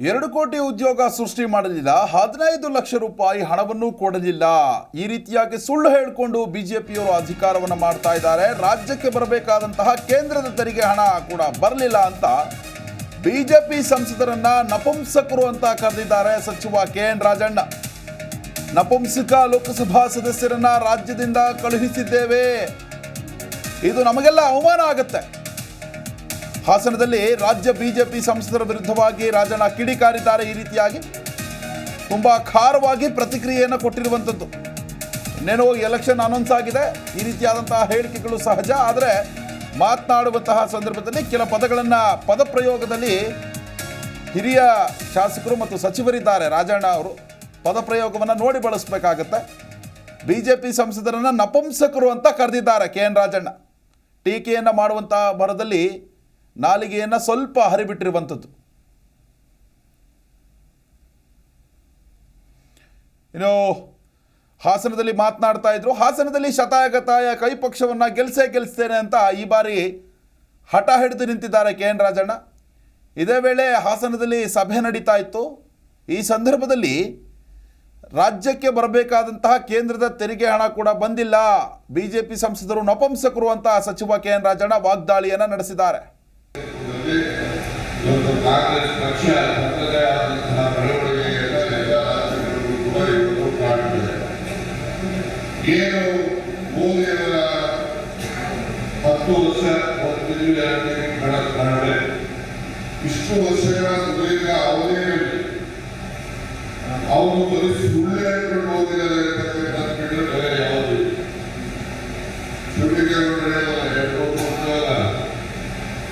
ಎರಡು ಕೋಟಿ ಉದ್ಯೋಗ ಸೃಷ್ಟಿ ಮಾಡಲಿಲ್ಲ, ಹದಿನೈದು ಲಕ್ಷ ರೂಪಾಯಿ ಹಣವನ್ನು ಕೊಡಲಿಲ್ಲ. ಈ ರೀತಿಯಾಗಿ ಸುಳ್ಳು ಹೇಳಿಕೊಂಡು ಬಿಜೆಪಿಯವರು ಅಧಿಕಾರವನ್ನು ಮಾಡ್ತಾ ಇದ್ದಾರೆ. ರಾಜ್ಯಕ್ಕೆ ಬರಬೇಕಾದಂತಹ ಕೇಂದ್ರದ ತೆರಿಗೆ ಹಣ ಕೂಡ ಬರಲಿಲ್ಲ ಅಂತ ಬಿಜೆಪಿ ಸಂಸದರನ್ನ ನಪುಂಸಕರು ಅಂತ ಕರೆದಿದ್ದಾರೆ ಸಚಿವ ಕೆ ಎನ್ ರಾಜಣ್ಣ. ನಪುಂಸಕ ಲೋಕಸಭಾ ಸದಸ್ಯರನ್ನ ರಾಜ್ಯದಿಂದ ಕಳುಹಿಸಿದ್ದೇವೆ. ಇದು ನಮಗೆಲ್ಲ ಅವಮಾನ ಆಗುತ್ತೆ. ಹಾಸನದಲ್ಲಿ ರಾಜ್ಯ ಬಿಜೆಪಿ ಸಂಸದರ ವಿರುದ್ಧವಾಗಿ ರಾಜಣ್ಣ ಕಿಡಿಕಾರಿದ್ದಾರೆ ಈ ರೀತಿಯಾಗಿ. ತುಂಬ ಖಾರವಾಗಿ ಪ್ರತಿಕ್ರಿಯೆಯನ್ನು ಕೊಟ್ಟಿರುವಂಥದ್ದು ನೆನೋ ಎಲೆಕ್ಷನ್ ಅನೌನ್ಸ್ ಆಗಿದೆ. ಈ ರೀತಿಯಾದಂತಹ ಹೇಳಿಕೆಗಳು ಸಹಜ, ಆದರೆ ಮಾತನಾಡುವಂತಹ ಸಂದರ್ಭದಲ್ಲಿ ಕೆಲ ಪದಗಳನ್ನು ಪದಪ್ರಯೋಗದಲ್ಲಿ ಹಿರಿಯ ಶಾಸಕರು ಮತ್ತು ಸಚಿವರಿದ್ದಾರೆ. ರಾಜಣ್ಣ ಅವರು ಪದಪ್ರಯೋಗವನ್ನು ನೋಡಿ ಬಳಸಬೇಕಾಗತ್ತೆ. ಬಿ ಜೆ ಪಿ ಸಂಸದರನ್ನು ನಪುಂಸಕರು ಅಂತ ಕರೆದಿದ್ದಾರೆ ಕೆ ಎನ್ ರಾಜಣ್ಣ. ಟೀಕೆಯನ್ನು ಮಾಡುವಂತಹ ಭರದಲ್ಲಿ ನಾಲಿಗೆಯನ್ನು ಸ್ವಲ್ಪ ಹರಿಬಿಟ್ಟಿರುವಂಥದ್ದು. ಇನ್ನು ಹಾಸನದಲ್ಲಿ ಮಾತನಾಡ್ತಾ ಇದ್ರು, ಹಾಸನದಲ್ಲಿ ಶತಾಯಗತಾಯ ಕೈ ಪಕ್ಷವನ್ನು ಗೆಲ್ಸೇ ಗೆಲ್ಲಿಸ್ತೇನೆ ಅಂತ ಈ ಬಾರಿ ಹಠ ಹಿಡಿದು ನಿಂತಿದ್ದಾರೆ ಕೆ ಎನ್ ರಾಜಣ್ಣ. ಇದೇ ವೇಳೆ ಹಾಸನದಲ್ಲಿ ಸಭೆ ನಡೀತಾ ಇತ್ತು. ಈ ಸಂದರ್ಭದಲ್ಲಿ ರಾಜ್ಯಕ್ಕೆ ಬರಬೇಕಾದಂತಹ ಕೇಂದ್ರದ ತೆರಿಗೆ ಹಣ ಕೂಡ ಬಂದಿಲ್ಲ. ಬಿಜೆಪಿ ಸಂಸದರು ನಪಂಸಕರು ಅಂತ ಸಚಿವ ಕೆ ಎನ್ ರಾಜಣ್ಣ ವಾಗ್ದಾಳಿಯನ್ನು ನಡೆಸಿದ್ದಾರೆ. ಇವತ್ತು ಕಾಂಗ್ರೆಸ್ ಪಕ್ಷ ಆದಂತಹ ಎಲ್ಲ ಏನು ಮೋದಿಯವರ ಹತ್ತು ವರ್ಷ ಒಂದು ತಿಂಗಳು ಇಷ್ಟು ವರ್ಷಗಳ ಸುದೀರ್ಘ ಅವಧಿಯಲ್ಲಿ ಅವರು ಬರೀ ಸುಳ್ಳು ಹೇಳ್ಕೊಂಡು ಹೋಗಿದ್ದಾರೆ ಅಂತಕ್ಕಂಥದ್ದು ಬಿಟ್ಟರೆ ಬೇರೆ ಯಾವುದು ಇಲ್ಲ. ಸುಳ್ಳಿಗೆ ನಡೆಯಲ್ಲ ಎರಡು ವರ್ಷಗಳ